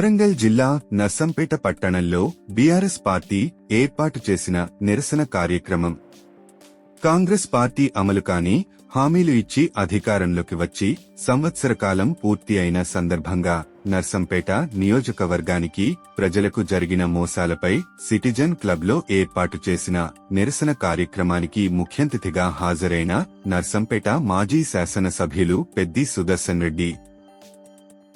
వరంగల్ జిల్లా నర్సంపేట పట్టణంలో BRS party ఏర్పాటు చేసిన నిరసన కార్యక్రమం. కాంగ్రెస్ పార్టీ అమలు కాని హామీలు ఇచ్చి అధికారంలోకి వచ్చి సంవత్సర కాలం పూర్తి అయిన సందర్భంగా నర్సంపేట నియోజకవర్గానికి ప్రజలకు జరిగిన మోసాలపై సిటిజన్ క్లబ్లో ఏర్పాటు చేసిన నిరసన కార్యక్రమానికి ముఖ్యంతిథిగా హాజరైన నర్సంపేట మాజీ శాసనసభ్యులు పెద్ది సుదర్శన్ రెడ్డి.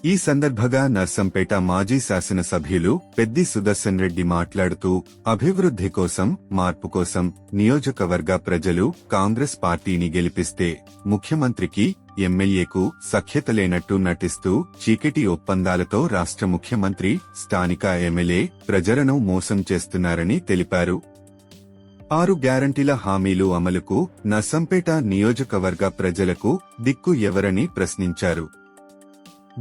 ఈ సందర్భంగా నర్సంపేట మాజీ శాసనసభ్యులు పెద్ది సుదర్శన్ రెడ్డి మాట్లాడుతూ అభివృద్ధి కోసం మార్పు కోసం నియోజకవర్గ ప్రజలు కాంగ్రెస్ పార్టీని గెలిపిస్తే ముఖ్యమంత్రికి ఎమ్మెల్యేకు సఖ్యత లేనట్టు నటిస్తూ చీకటి ఒప్పందాలతో రాష్ట్ర ముఖ్యమంత్రి స్థానిక ఎమ్మెల్యే ప్రజలను మోసం చేస్తున్నారని తెలిపారు. ఆరు గ్యారంటీల హామీలు అమలుకు నర్సంపేట నియోజకవర్గ ప్రజలకు దిక్కు ఎవరని ప్రశ్నించారు.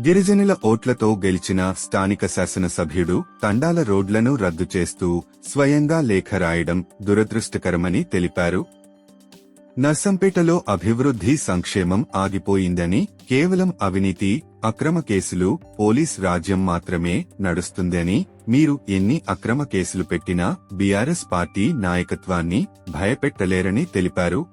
గిరిజనుల ఓట్లతో గెలిచిన స్థానిక శాసనసభ్యుడు తండాల రోడ్లను రద్దు చేస్తూ స్వయంగా లేఖ రాయడం దురదృష్టకరమని తెలిపారు. నర్సంపేటలో అభివృద్ధి సంక్షేమం ఆగిపోయిందని కేవలం అవినీతి అక్రమ కేసులు పోలీస్ రాజ్యం మాత్రమే నడుస్తుందని మీరు ఎన్ని అక్రమ కేసులు పెట్టినా బీఆర్ఎస్ పార్టీ నాయకత్వాన్ని భయపెట్టలేరని తెలిపారు.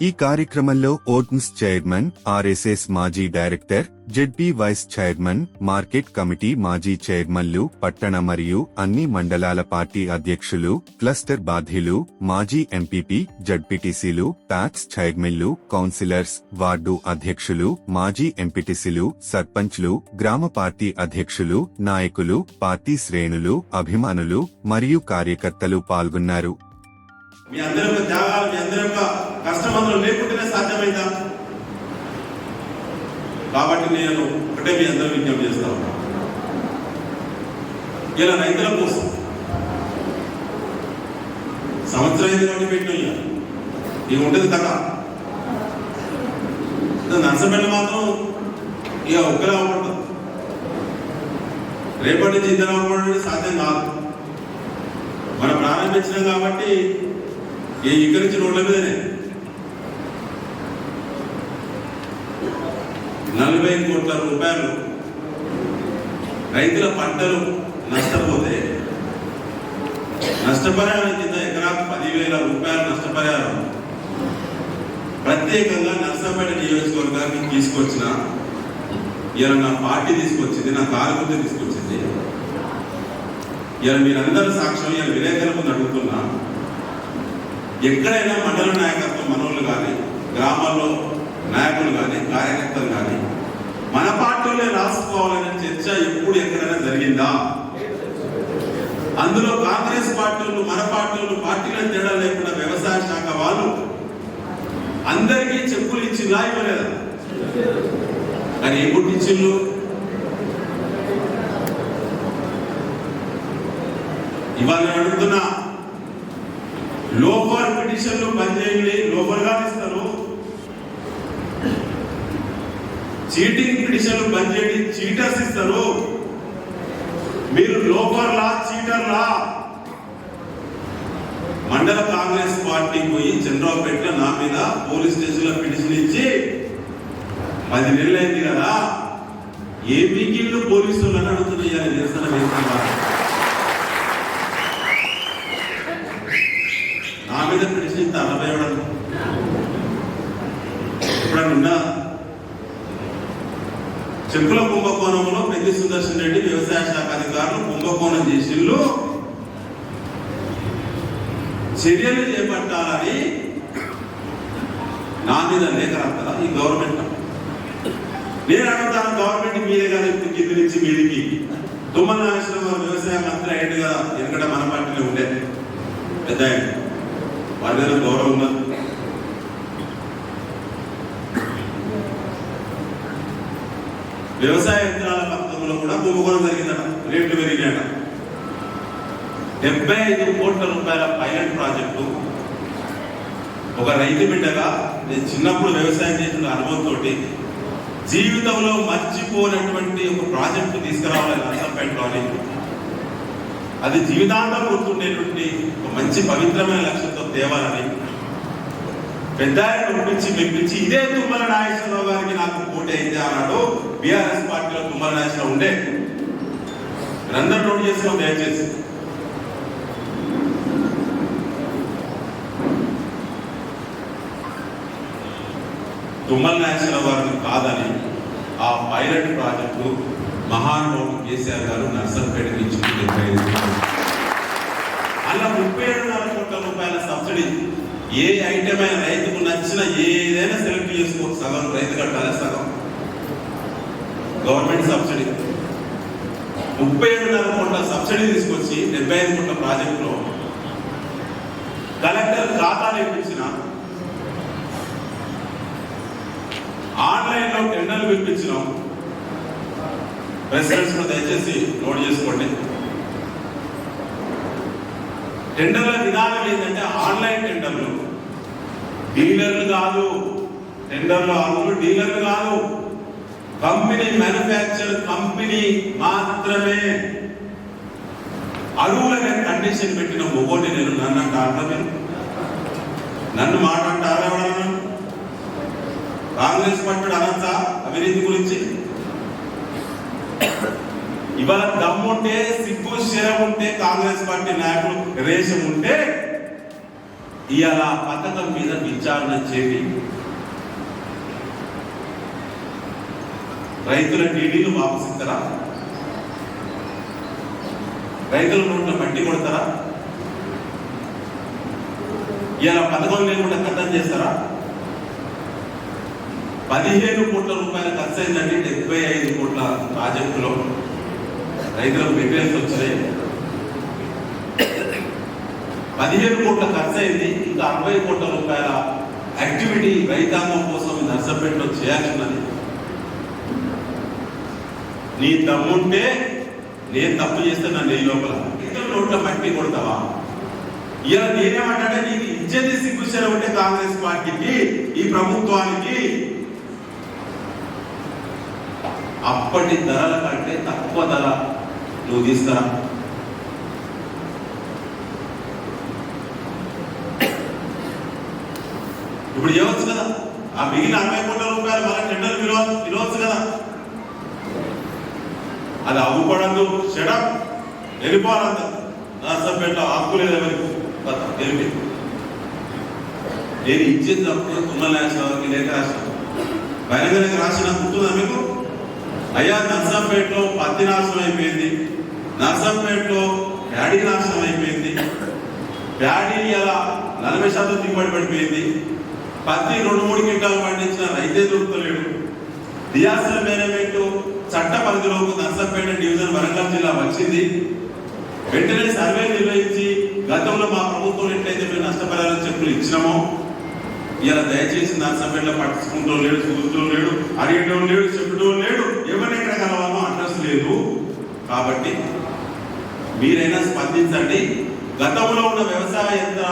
ఈ కార్యక్రమంలో ఓట్న్స్ చైర్మన్ ఆర్ఎస్ఎస్ మాజీ director ZP vice chairman market committee మాజీ చైర్మన్లు పట్టణ మరియు అన్ని మండలాల పార్టీ అధ్యక్షులు క్లస్టర్ బాధ్యులు మాజీ ఎంపీపీ జడ్పీటీసీలు ప్యాక్స్ చైర్మన్లు కౌన్సిలర్స్ వార్డు అధ్యక్షులు మాజీ ఎంపీటీసీలు సర్పంచ్లు గ్రామ పార్టీ అధ్యక్షులు నాయకులు పార్టీ శ్రేణులు అభిమానులు మరియు కార్యకర్తలు పాల్గొన్నారు. మీ అందరి యొక్క త్యాగాలు మీ అందరి యొక్క కష్టం అందులో లేకుంటేనే సాధ్యమైందా? కాబట్టి నేను ఒకటే మీ అందరూ విజ్ఞప్తి చేస్తా ఉన్నా. ఇలా రైతుల కోసం సంవత్సరం ఐదు కాబట్టి పెట్టిన ఇక ఉంటుంది కదా నర్సపల్లి మాత్రం ఇక ఒక్కరే అవ్వకూడదు. రేపటి నుంచి ఇద్దరు అవ్వడం సాధ్యం కాదు. మనం ప్రారంభించినాం కాబట్టి ఏ ఇక్కడి నుంచి రోడ్ల మీదనే నలభై కోట్ల రూపాయలు. రైతుల పంటలు నష్టపోతే నష్టపరిహారం కింద ఎకరాకు పదివేల రూపాయల నష్టపరిహారం. ప్రత్యేకంగా నర్సంపేట నియోజకవర్గానికి తీసుకొచ్చిన ఇలా నా పార్టీ తీసుకొచ్చింది నా కారు తీసుకొచ్చింది. ఇలా మీరందరూ సాక్ష్యం ఇలా విలేకరుల ముందు అడుగుతున్నా ఎక్కడైనా మండల నాయకత్వం మనోళ్ళు కానీ గ్రామాల్లో నాయకులు కానీ కార్యకర్తలు కానీ మన పార్టీలో రాసుకోవాలనే చర్చ ఎప్పుడు ఎక్కడైనా జరిగిందా? అందులో కాంగ్రెస్ పార్టీలు మన పార్టీలు పార్టీల తేడా లేకుండా వ్యవసాయ శాఖ వాళ్ళు అందరికీ చెప్పులు ఇచ్చిందా ఇవ్వలేదా? కానీ ఎప్పుడు పుట్టించిళ్ళు? ఇవాళ అడుగుతున్నా లోఫర్ పిటిషన్లు పనిచేయండి లోఫర్గా ఇస్తారు చీటింగ్ పిటిషన్లు పనిచేయండి చీటర్స్ ఇస్తారు. మీరు లోఫర్లా చీటర్లా? మండల కాంగ్రెస్ పార్టీ పోయి చంద్రబాబు నా మీద పోలీస్ స్టేషన్లో పిటిషన్ ఇచ్చి పది నెలలు అయింది కదా. ఏ మీకిళ్ళు పోలీసులు అని అడుగుతున్నాయి నిరసన వేస్తున్నారు నా మీద పిలిచి ఇంత అరవై ఎప్పుడన్నా చెప్పుల కుంభకోణంలో ప్రతి సుదర్శన్ రెడ్డి వ్యవసాయ శాఖ అధికారులు కుంభకోణం చేసిళ్ళు. చర్యలు చేపట్టాలని నా మీద లేఖ రాస్తారా? ఈ గవర్నమెంట్ నేను అడుగుతాను గవర్నమెంట్ మీదే కదా ఇప్పుడు కింది నుంచి మీదికి. తుమ్మల నాగేశ్వరరావు వ్యవసాయ మంత్రి అయ్యాడు కదా ఎందుకంటే మన పార్టీలో ఉండే పెద్ద ఆయన. వారి గౌరవం ఉన్నది. వ్యవసాయ యంత్రాల పథకంలో కూడా కుంభకోణం జరిగిందట రేట్లు పెరిగాయట డెబ్బై ఐదు కోట్ల రూపాయల పైలట్ ప్రాజెక్టు. ఒక రైతు బిడ్డగా నేను చిన్నప్పుడు వ్యవసాయం చేసిన అనుభవంతో జీవితంలో మర్చిపోనటువంటి ఒక ప్రాజెక్టు తీసుకురావాలి నర్సంపేటలో అని అది జీవితాంతం గుర్తుండేటువంటి ఒక మంచి పవిత్రమైన లక్ష్యం దేవాలని పెద్ద ఒప్పించి మెప్పించి ఇదే తుమ్మల నాగేశ్వరరావు గారికి నాకు పోటీ అయితే అన్నాడు బీఆర్ఎస్ పార్టీలో తుమ్మల నాగేశ్వరరావు ఉండే. మీరందరూ నోట్ చేసుకోండి దయచేసి. తుమ్మల నాగేశ్వర వారిని కాదని ఆ పైలట్ ప్రాజెక్టు మహానుభావుడు కేసీఆర్ గారు నర్సంపేట నుంచి డెబ్బై ముప్పై ఏడున్నర రకమైన సబ్సిడీ ఏ ఐటమ్ అయినా రైతుకు నచ్చిన ఏదైనా సెలెక్ట్ చేసుకో సగం రైతు కట్టాలి సగం. Government subsidy. ముప్పై ఏడున్నర కోట్ల సబ్సిడీ తీసుకొచ్చి డెబ్బై ఐదు కోట్ల ప్రాజెక్టులో కలెక్టర్ ఖాతాలు ఇప్పించిన ఆన్లైన్లో టెండర్లు పిలిపించినాం. ప్రెసిడెంట్స్ కూడా దయచేసి నోట్ చేసుకోండి. టెండర్ల విధానం ఏంటంటే ఆన్లైన్ టెండర్లు. డీలర్లు కాదు టెండర్లు ఆరు డీలర్లు కాదు. కంపెనీ మ్యానుఫ్యాక్చర్ కంపెనీ మాత్రమే అరువులనే కండిషన్ పెట్టిన మొగోని నేను నన్ను అంటే అర్థమే నన్ను మాట అంటారా కాంగ్రెస్ పట్టుడు అనంతా అవినీతి గురించి? ఇవాళ దమ్ముంటే సిగ్గు శరం ఉంటే కాంగ్రెస్ పార్టీ నాయకులు రేషం ఉంటే ఇవాళ ఆ పథకం మీద విచారణ చేపి రైతుల టీడీలు వాపసిస్తారా రైతుల నోట్ల మట్టి కొడతారా? ఇలా పథకం లేకుండా కథం చేస్తారా? పదిహేను కోట్ల రూపాయల ఖర్చు అయిందండి డెబ్బై ఐదు కోట్ల ప్రాజెక్టులో. రైతులకు రిపేర్స్ వచ్చినాయి పదిహేను కోట్ల ఖర్చు అయింది ఇంకా అరవై కోట్ల రూపాయల యాక్టివిటీ రైతాంగం కోసం నర్సంపేటలో చేయాల్సినది. నీ దమ్ముంటే నేను తప్పు చేస్తే నన్ను ఈ లోపల. రైతుల నోట్ల మట్టి కొడతావా? ఇలా నేనేమంటాడే నీకు ఇచ్చేది సిగ్గుశరం ఉంటే కాంగ్రెస్ పార్టీకి ఈ ప్రభుత్వానికి. అప్పటి ధరల కంటే తక్కువ ధర నువ్వు తీస్తారా ఇప్పుడు చేయవచ్చు కదా? ఆ మిగిలిన అరవై కోట్ల రూపాయలు మన టెండర్ విలువ విలువచ్చు కదా? అది అవ్వకూడదు షడప్ వెళ్ళిపోవాలంత నర్సంపేటలో హక్కు లేదు ఎవరికి తెలిపి నేను ఇచ్చేది తప్పుడు తుమ్మల రాష్ట్రానికి లేఖ రాష్ట్రం. బయలుదేరికి రాసిన గుర్తుందా మీకు? అయ్యా నర్సంపేటలో పత్తి నాశనం అయిపోయింది. నర్సంపేటలో ప్యాడీ నాశనం అయిపోయింది. ప్యాడీ అలా నలభై శాతం దిగుబడి పడిపోయింది. పత్తి రెండు మూడు క్వింటాలు పండించిన రైతే దొరుకుతలేడు. డియాసల్ మేనేజ్మెంట్ చట్ట పరిధిలోకి నర్సంపేట డివిజన్ వరంగల్ జిల్లా వచ్చింది. వెంటనే సర్వే నిర్వహించి గతంలో మా ప్రభుత్వం ఎట్లయితే మేము నష్టపరిహారం చెప్పులు ఇచ్చినామో ఇలా దయచేసి నర్సంపేటలో పట్టించుకుంటూ లేడు చూస్తూ లేడు అడిగడం లేడు చెప్పడం లేడు ఎవరిని ఎక్కడ కలవాలో అడ్రస్ లేదు. కాబట్టి మీరైనా స్పందించండి. గతంలో ఉన్న వ్యవసాయ యంత్ర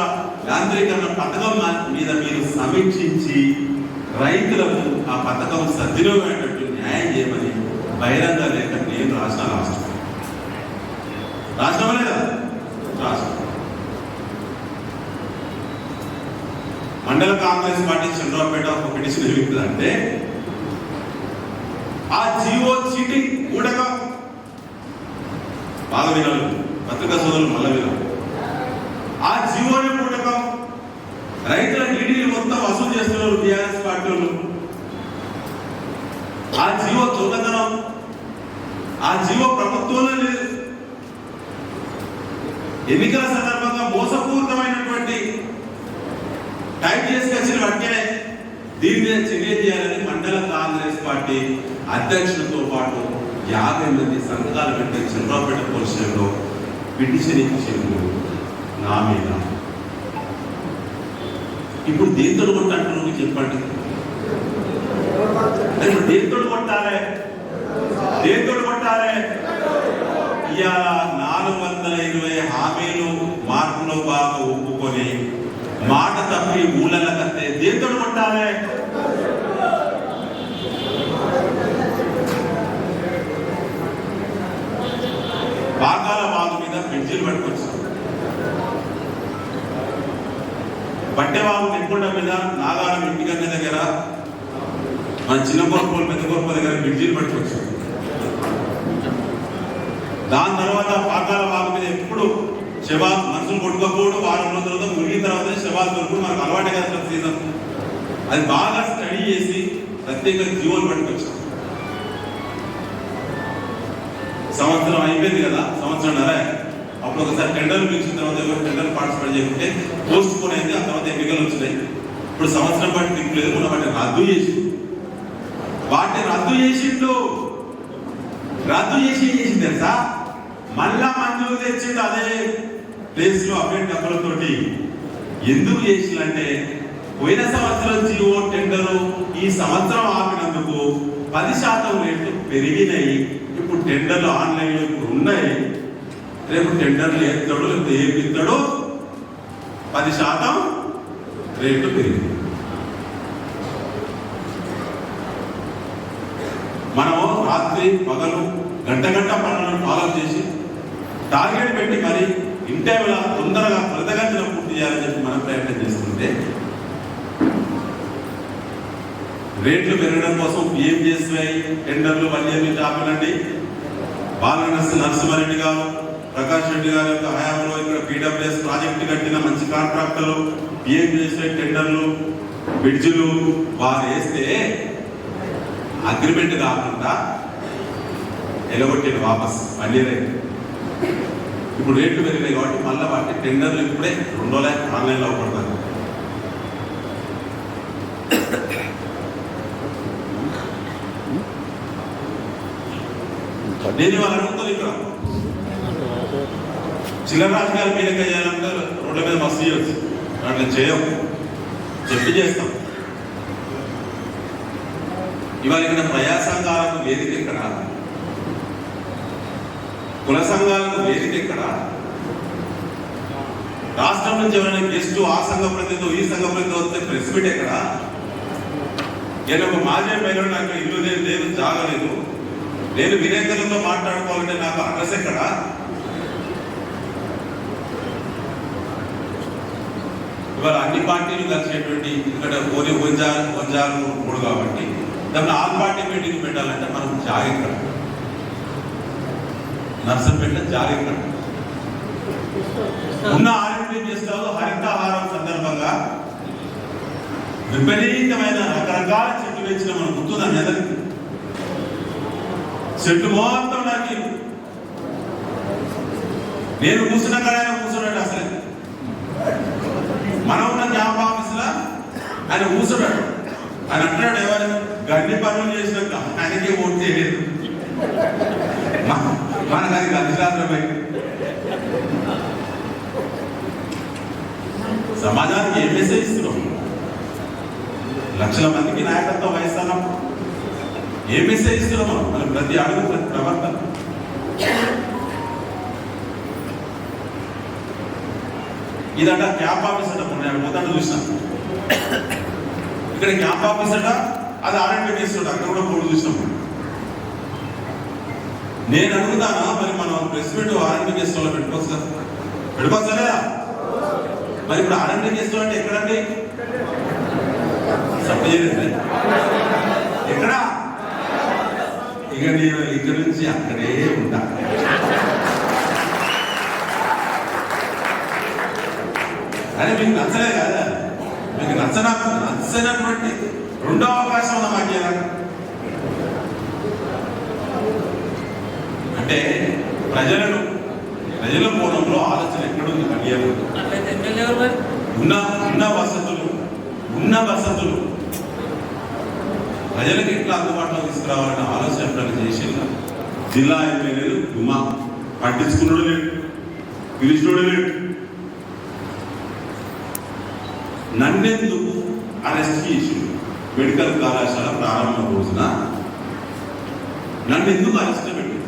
యాంత్రీకరణ పథకం మీద మీరు సమీక్షించి రైతులకు ఆ పథకం సద్వినియోగమైనట్టు న్యాయం చేయమని బహిరంగ లేఖ నేను రాసిన రాష్ట్రం. రాష్ట్రం కదా? రాష్ట్రం. మండల కాంగ్రెస్ పార్టీ చంద్రబాబుపేట ఒక పిటిషన్ ఏమిటంటే ఆ జీవో చీటింగ్ కూడగా బాగా వినాలి పత్రికా సోదరులు మళ్ళా వినాలి ఆ జీవోని పూటకం రైతుల డీడీలు మొత్తం వసూలు చేస్తున్నారు టీఆర్ఎస్ పార్టీ ఆ జీవో దొంగతనం. ఆ జీవో ప్రభుత్వంలో లేదు. ఎన్నికల సందర్భంగా మోసపూరితమైనటువంటి టైప్ చేసుకొచ్చిన వెంటనే దీన్ని మీద చర్య చేయాలని మండల కాంగ్రెస్ పార్టీ అధ్యక్షులతో పాటు యాభై మంది సంఘాలు పెట్టి చంద్రాపేట పోలీస్ పిటిషన్ ఇచ్చిండు నా మీద. ఇప్పుడు దేంతో కొట్టంటారు నువ్వు చెప్పండి. అంటే ఇప్పుడు దేంతో కొట్టాలి? దేంతో కొట్టాలి? ఇవాళ నాలుగు వందల ఇరవై హామీలు మార్పులో బాగా ఒప్పుకొని మాట తప్పి ఊళ్ళ కత్తే దేంతో కొట్టాలి పాకాల వాగు మీద బ్రిడ్జిలు పట్టుకొచ్చారు బట్టెవాగు నెక్కొండ మీద నాగారం ఇంటికన్న దగ్గర మన చిన్న కొరపోలు పెద్ద కొరప దగ్గర బిడ్జీలు పట్టుకొచ్చారు దాని తర్వాత పాకాల వాగు మీద ఎప్పుడు శవాలు మనుషులు కొట్టుకోకూడదు వారం రోజుల తర్వాత మునిగిన తర్వాత శవాలు దొరుకుడు మనకు అలవాటు కదా ప్రతి సీజన్. అది బాగా స్టడీ చేసి ప్రత్యేక జీవోలు పట్టుకొచ్చాం. సంవత్సరం అయిపోయింది కదా సంవత్సరం నరే అప్పుడు ఒకసారి టెండర్ పిలిచిన తర్వాత ఎవరు టెండర్ పార్టిసిపేట్ చేయకుంటే పోస్ట్ పోన్ అయింది ఆ తర్వాత ఎన్నికలు వచ్చినాయి. ఇప్పుడు సంవత్సరం బట్టి లేదు కూడా వాటిని రద్దు చేసి. వాటిని రద్దు చేసిండు. రద్దు చేసి ఏం చేసింది తెలుసా? మళ్ళా మంజూరు తెచ్చిండు అదే ప్లేస్లో అప్డేట్ డబ్బులతోటి ఎందుకు చేసిందంటే పోయిన సంవత్సరం జియో టెండర్ ఈ సంవత్సరం ఆపినందుకు పది శాతం రేట్లు పెరిగినాయి. ఇప్పుడు టెండర్లు ఆన్లైన్లో ఇప్పుడు ఉన్నాయి. రేపు టెండర్లు ఎత్తాడు లేకపోతే ఏపిస్తాడో పది శాతం రేట్లు పెరిగింది. మనం రాత్రి పగలు గంట గంట పనులను ఫాలో చేసి టార్గెట్ పెట్టి మరి ఇంటే వేళ తొందరగా త్వరితగతిన పూర్తి చేయాలని చెప్పి మనం ప్రయత్నం చేస్తుంటే రేట్లు పెరగడం కోసం ఏం చేస్తున్నాయి టెండర్లు మళ్ళీ ఇయర్ నుంచి బాలనర్సి నరసింహారెడ్డి గారు ప్రకాష్ రెడ్డి గారి యొక్క హయాంలో ఇక్కడ పీడబ్ల్యూఎస్ ప్రాజెక్టు కట్టిన మంచి కాంట్రాక్టర్లు పిఎంజిఎస్వై టెండర్లు బ్రిడ్జిలు వారు వేస్తే అగ్రిమెంట్ కాకుండా ఎలగొట్టిన వాపస్ మళ్ళీ రేట్ ఇప్పుడు రేట్లు పెరిగినాయి కాబట్టి మళ్ళీ వాటి టెండర్లు ఇప్పుడే రెండో ల్యాక్ ఆన్లైన్లో పడతారు ఇక్కడ చిల్లర రాజకీయాల మీద చేయాలంటే రోడ్ల మీద మస్తు చేయొచ్చు. అట్లా చేయం చెప్పి చేస్తాం. ఇవాళ ఇక్కడ ప్రజా సంఘాలకు వేదిక ఎక్కడ? కుల సంఘాలకు వేదిక ఎక్కడ? రాష్ట్రం నుంచి ఎవరైనా గెస్ట్ ఆ సంఘ ప్రతినిధి ఈ సంఘ ప్రతినిధి వస్తే ప్రెస్ మీట్ ఎక్కడ? నేను ఒక మాజీ ఎమ్మెల్యే నాకు ఇల్లు లేదు లేదు జాగలేదు నేను విలేకరులతో మాట్లాడుకోవాలంటే నాకు అడ్రస్ ఎక్కడ? ఇవాళ అన్ని పార్టీలు కలిసేటువంటి ఇక్కడ ఓరి ఓంజారు ఓంజారు మూడు కాబట్టి దాన్ని ఆల్ పార్టీ మీటింగ్ పెట్టాలంటే మనం జాగ్రత్త. నర్సంపేట జాగ్రత్త. ఉన్న ఆరోగ్యం చేస్తావు? హరితహారం సందర్భంగా విపరీతమైన రకరకాల చెట్లు వేసిన మనం గుర్తుందా నెలకి చెట్లు మొత్తం నాకు. నేను కూర్చున్న కాడైనా కూర్చున్నాడు అసలు మనం ఉన్న క్యాంప్ ఆఫీస్లో ఆయన కూర్చున్నాడు ఆయన అంటున్నాడు ఎవరు? గండి పనులు చేసినాక ఆయనకే ఓటు చేయలేదు. మన- మనకు అది అధికారమై సమాజానికి ఏం మెసేజ్ ఇస్తున్నాం లక్షల మందికి నాయకత్వం వహిస్తున్నప్పుడు ఏం మెసేజ్ ఇస్తున్నాం మనం? ప్రతి అడుగు ప్రతి ప్రవర్తన. ఇదంట క్యాప్ ఆఫీస్ అంట మొన్న పోతాడు ఇక్కడ క్యాంప్ ఆఫీస్ అట అది ఆర్ఎండ్ చేస్తుంట అక్కడ కూడా బోర్డు చూసినాం. నేను అడుగుతానా? మరి మనం ప్రెస్ మీట్ ఆర్ఎండ్ చేస్తాం పెట్టుకోవచ్చు సార్ పెట్టుకోవచ్చు లేదా మరి ఇప్పుడు ఆర్ఎండ్ చేస్తాం అంటే ఎక్కడండి? ఎక్కడ? ఇక నేను ఇక్కడ నుంచి అక్కడే ఉంటా. అరే మీకు నచ్చలే కదా మీకు నచ్చన? నచ్చనటువంటి రెండో అవకాశం ఉందా మాకు ఇలాగ? అంటే ప్రజలను ప్రజల కోణంలో ఆలోచన ఎక్కడుంది మరి? ఉన్న ఉన్న వసతులు ఉన్న వసతులు. ప్రజలకు ఎట్లా అందుబాటులో తీసుకురావాలన్న ఆలోచన ఎప్పుడైనా చేసిందా జిల్లా ఎమ్మెల్యేలు గుమా. పట్టించుకున్నాడు లేడు పిలిచినోడు లేడు. నన్నెందుకు అరెస్ట్ చేసిండు? మెడికల్ కళాశాల ప్రారంభ రోజున నన్ను ఎందుకు అరెస్ట్ పెట్టింది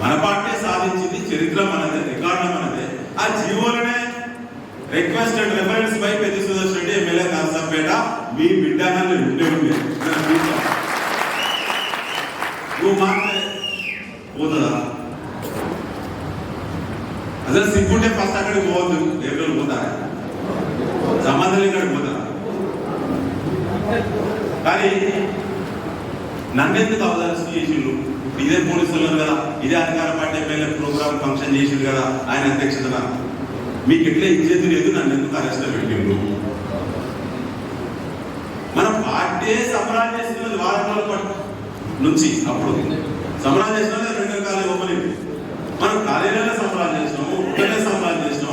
మన పార్టీ సాధించింది చరిత్ర మనదే రికార్డు మనదే. ఆ జీవోలనే రిక్వెస్టెడ్ రెఫరెన్స్ బై పెద్ద సుదర్శన్ రెడ్డి ఎమ్మెల్యే నరసంపేట. మీ బిడ్డ నన్ను ఉండే ఉండే నువ్వు మాట్లాడే పోతుందా అసలు సిగ్గుంటే ఫస్ట్ అక్కడికి పోవద్దు. రేపు పోతారా సంబంధం లేని పోతారా. కానీ నన్నెందుకు అవదాల్సి చేసిండు ఇదే పోలీసులు కదా ఇదే అధికార పార్టీ ఎమ్మెల్యే ప్రోగ్రామ్ ఫంక్షన్ చేసిండు కదా ఆయన అధ్యక్షతన. మీకు ఎట్లా ఇచ్చేది లేదు నన్ను ఎందుకు అరెస్ట్ పెట్టిండు మన పార్టీ సమరాలు చేస్తున్నది వారం రోజుల నుంచి అప్పుడు. సమరాలు చేసినది రెండు రకాల ఇవ్వలేదు మనం కాలేజీలో సమరాలు చేసినాము ఒకటే సమరాలు చేసినాము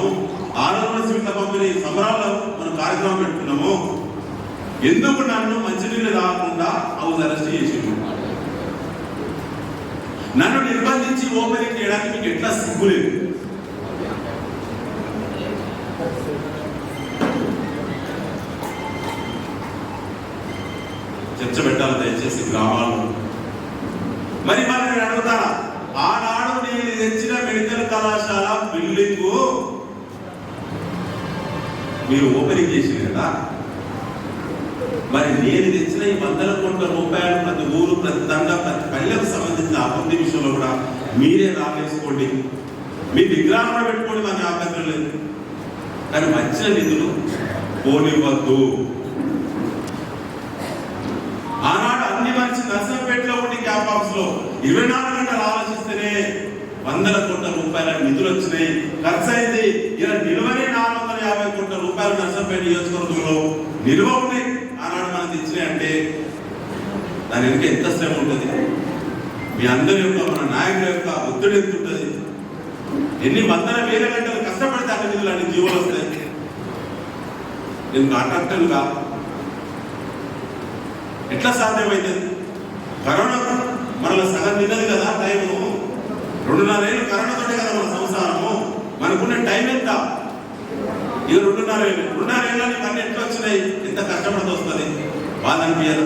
ఆరోగ్య సీట్ల పంపిణీ సంబరాల్లో మనం కార్యక్రమం పెట్టుకున్నాము ఎందుకు నన్ను మంచినీళ్ళు రాకుండా హౌస్ అరెస్ట్ చేసిండు నన్ను నిర్బంధించి ఓపెనింగ్ చేయడానికి మీకు ఎట్లా సిగ్గు లేదు? చర్చ పెట్టాలి దయచేసి గ్రామాల్లో. మరి మరి మీరు ఓపెనింగ్ చేసింది కదా? మరి నేను తెచ్చిన ఈ వందల కోట్ల రూపాయలు ప్రతి ఊరు ప్రతి దండ ప్రతి పల్లెకు సంబంధించిన అభివృద్ధి విషయంలో కూడా మీరే రావేసుకోండి మీ విగ్రహం కూడా పెట్టుకోండి మాకు అభ్యంతరం లేదు. కానీ వచ్చిన నిధులు పోనివ్వద్దు. ఆనాడు అన్ని మంచి నర్సంపేటలో ఉండి క్యాంప్ ఆఫీస్లో ఇరవై నాలుగు గంటలు ఆలోచిస్తేనే వందల కోట్ల రూపాయల నిధులు వచ్చినాయి. ఖర్చు అయింది ఇలా నిల్వ నాలుగు వందల యాభై కోట్ల రూపాయలు నర్సంపేట నియోజకవర్గంలో నిల్వ ఉన్నాయి ఆనాడు మనం తెచ్చినాయి అంటే దాని వెనుక ఎంత శ్రమ ఉంటుంది? మీ అందరి యొక్క మన నాయకుల యొక్క ఒత్తిడి ఎంత ఉంటుంది? ఎన్ని వందల వేల గంటలు కష్టపడితే అక్కడ నిధులు అన్ని జీవులు వస్తాయి. నేను కాంట్రాక్టర్గా ఎట్లా సాధ్యమైతుంది కరోనా మనలో సగం తిన్నది కదా టైము. రెండున్నర ఏళ్ళు కరోనాతోటే కదా మన సంసారము. మనకున్న టైం ఎంత? ఇది రెండున్నర ఏళ్ళు రెండున్నర ఏళ్ళని ఇవన్నీ ఎట్లా వచ్చినాయి? ఎంత కష్టపడితే వస్తుంది. బాధ అనిపించదు